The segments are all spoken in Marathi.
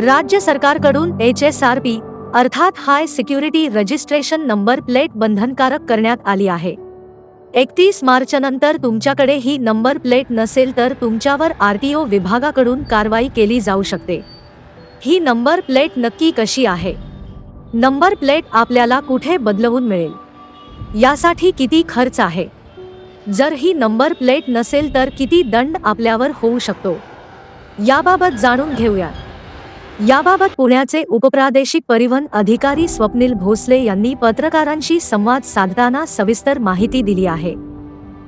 राज्य सरकारकडून एच एस आर पी अर्थात high security registration number plate बंधनकारक करण्यात आली आहे. एकतीस मार्चनंतर तुमच्याकडे ही नंबर प्लेट नसेल तर तुमच्यावर आर टी ओ विभागाकडून कारवाई केली जाऊ शकते. ही नंबर प्लेट नक्की कशी आहे? नंबर प्लेट आपल्याला कुठे बदलवून मिळेल? यासाठी किती खर्च आहे? जर ही नंबर प्लेट नसेल तर किती दंड आपल्यावर होऊ शकतो? याबाबत जाणून घेऊया. याबाबत पुण्याचे उपप्रादेशिक परिवहन अधिकारी स्वप्नील भोसले यांनी पत्रकारांशी संवाद साधताना सविस्तर माहिती दिली आहे.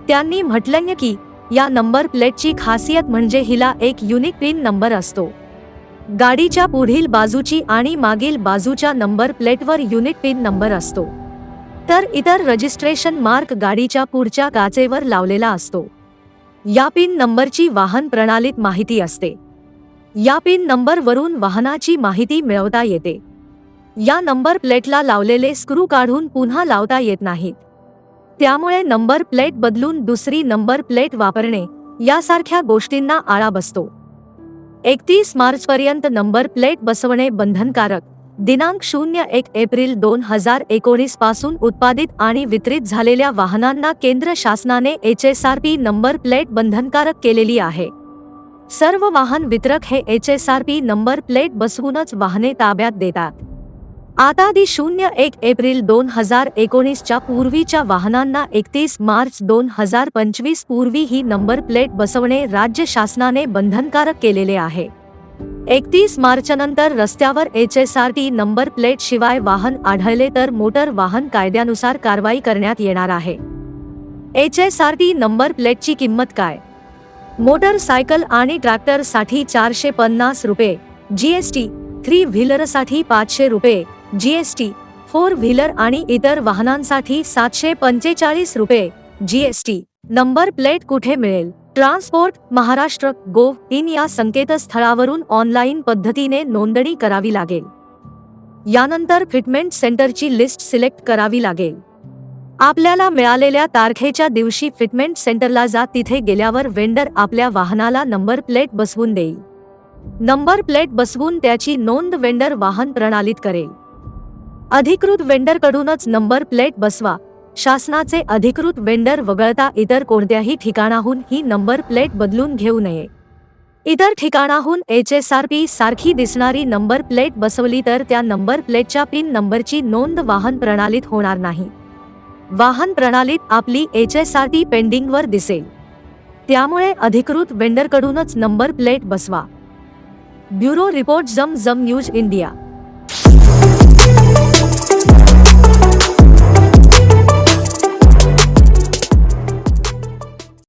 त्यांनी म्हटलंय की या नंबर प्लेटची खासियत म्हणजे हिला एक युनिक पिन नंबर असतो. गाडीच्या पुढील बाजूची आणि मागील बाजूच्या नंबर प्लेटवर युनिक पिन नंबर असतो. तर इतर रजिस्ट्रेशन मार्क गाडीच्या पुढच्या काचेवर लावलेला असतो. या पिन नंबरची वाहन प्रणालीत माहिती असते. या पिन नंबरवरून वाहनाची माहिती मिळवता येते. या नंबर प्लेटला लावलेले स्क्रू काढून पुन्हा लावता येत नाहीत. त्यामुळे नंबर प्लेट बदलून दुसरी नंबर प्लेट वापरणे यासारख्या गोष्टींना आळा बसतो. एकतीस मार्चपर्यंत नंबर प्लेट बसवणे बंधनकारक. दिनांक शून्य एक एप्रिल दोन हजार एकोणीसपासून उत्पादित आणि वितरित झालेल्या वाहनांना केंद्र शासनाने H S R P number plate बंधनकारक केलेली आहे. सर्व वाहन वितरक हे H S R P number plate बसवूनच वाहने ताब्यात देतात. आता दि शून्य एक एप्रिल दोन हजार एकोणीसच्या पूर्वीच्या वाहनांना एकतीस मार्च दोन हजार पंचवीस पूर्वी ही नंबर प्लेट बसवणे राज्य शासनाने बंधनकारक केलेले आहे. एकतीस मार्चनंतर रस्त्यावर H S R T number plate शिवाय वाहन आढळले तर मोटर वाहन कायद्यानुसार कारवाई करण्यात येणार आहे. H S R T number प्लेटची किंमत काय? मोटरसायकल आणि ट्रॅक्टरसाठी चारशे पन्नास रुपये जीएसटी थ्री व्हीलरसाठी पाचशे रुपये जीएसटी फोर व्हीलर आणि इतर वाहनांसाठी सातशे पंचेचाळीस रुपये जीएसटी नंबर प्लेट कुठे मिळेल? ट्रान्सपोर्ट महाराष्ट्र गोव इन या संकेतस्थळावरून ऑनलाईन पद्धतीने नोंदणी करावी लागेल. यानंतर फिटमेंट सेंटरची लिस्ट सिलेक्ट करावी लागेल. आपल्याला मिळालेल्या तारखेच्या दिवशी फिटमेंट सेंटरला जा तिथे गेल्यावर वेंडर आपल्या वाहनाला नंबर प्लेट बसवून देईल. नंबर प्लेट बसवून त्याची नोंद वेंडर वाहन प्रणालीत करेल. अधिकृत वेंडरकडूनच नंबर प्लेट बसवा. शासनाचे अधिकृत वेंडर वगळता इतर कोणत्याही ठिकाणाहून ही नंबर प्लेट बदलून घेऊ नये. इतर ठिकाणाहून एच एस आर पी सारखी दिसणारी नंबर प्लेट बसवली तर त्या नंबर प्लेटच्या पिन नंबरची नोंद वाहन प्रणालीत होणार नाही. वाहन प्रणालीत आपली एच एस आर टी पेंडिंगवर दिसेल. त्यामुळे अधिकृत वेंडरकडूनच नंबर प्लेट बसवा. ब्युरो रिपोर्ट जम जम न्यूज इंडिया.